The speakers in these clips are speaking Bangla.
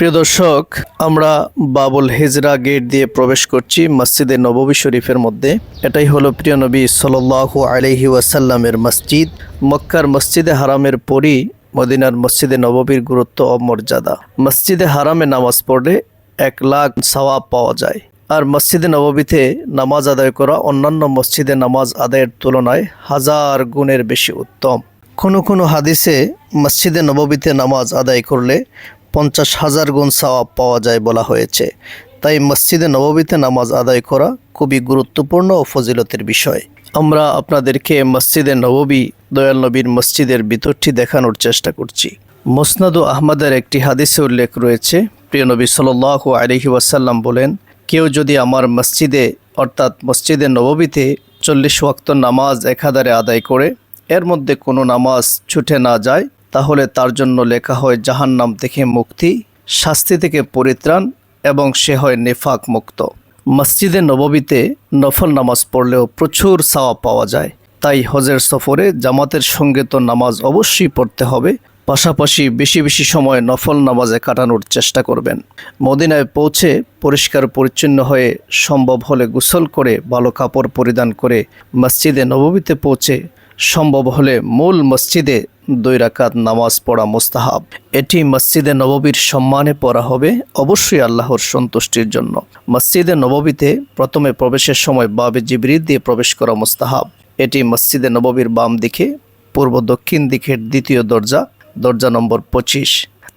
প্রিয় দর্শক, আমরা বাবুল হিজরা গেট দিয়ে প্রবেশ করছি মসজিদে নববী শরীফের মধ্যে। এটাই হলো প্রিয় নবী সাল্লাল্লাহু আলাইহি ওয়াসাল্লামের মসজিদ। মক্কার মসজিদে হারামের পরই মদিনার মসজিদে নববীর গুরুত্ব ও মর্যাদা। মসজিদে হারামে নামাজ পড়লে এক লাখ সওয়াব পাওয়া যায়। আর মসজিদে নববীতে নামাজ আদায় করা অন্যান্য মসজিদে নামাজ আদায়ের তুলনায় হাজার গুণের বেশি উত্তম। কোনো কোনো হাদিসে মসজিদে নববীতে নামাজ আদায় করলে পঞ্চাশ হাজার গুণ সওয়াব পাওয়া যায় বলা হয়েছে। তাই মসজিদে নববীতে নামাজ আদায় করা খুবই গুরুত্বপূর্ণ ও ফজিলতের বিষয়। আমরা আপনাদেরকে মসজিদে নববী, দয়াল নবীর মসজিদের ভিতরটি দেখানোর চেষ্টা করছি। মোসনাদু আহমদের একটি হাদিসে উল্লেখ রয়েছে, প্রিয় নবী সাল্লাহ আলহি ওয়াসাল্লাম বলেন, কেউ যদি আমার মসজিদে, অর্থাৎ মসজিদে নববীতে চল্লিশ ওয়াক্ত নামাজ একাধারে আদায় করে, এর মধ্যে কোনো নামাজ ছুটে না যায় তাহলে তার জন্য লেখা হয় জাহান্নাম থেকে মুক্তি, শাস্তি থেকে পরিত্রাণ এবং সে হয় নেফাক মুক্ত। মসজিদে নববীতে নফল নামাজ পড়লেও প্রচুর সাওয়া পাওয়া যায়। তাই হজের সফরে জামাতের সঙ্গে তো নামাজ অবশ্যই পড়তে হবে। পাশাপাশি বেশি বেশি সময় নফল নামাজে কাটানোর চেষ্টা করবেন। মদিনায় পৌঁছে পরিষ্কার পরিচ্ছন্ন হয়ে সম্ভব হলে গোসল করে, ভালো কাপড় পরিধান করে মসজিদে নববীতে পৌঁছে সম্ভব হলে মূল মসজিদে দুই রাকাত নামাজ পড়া মোস্তাহাব। এটি মসজিদে নববীর সম্মানে পড়া হবে, অবশ্যই আল্লাহর সন্তুষ্টির জন্য। মসজিদে নববীতে প্রথমে প্রবেশের সময় বাবে জিবরিদ দিয়ে প্রবেশ করা মুস্তাহাব। এটি মসজিদে নববীর বাম দিকে, পূর্ব দক্ষিণ দিকের দ্বিতীয় দরজা দরজা নম্বর পঁচিশ।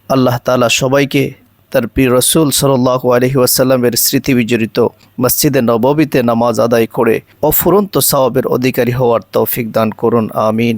আল্লাহ তালা সবাইকে তার প্রিয় রসুল সাল্লাহ আলহি ওয়াসাল্লামের স্মৃতি বিজড়িত মসজিদে নববীতে নামাজ আদায় করে অফুরন্ত সওয়াবের অধিকারী হওয়ার তৌফিক দান করুন, আমিন।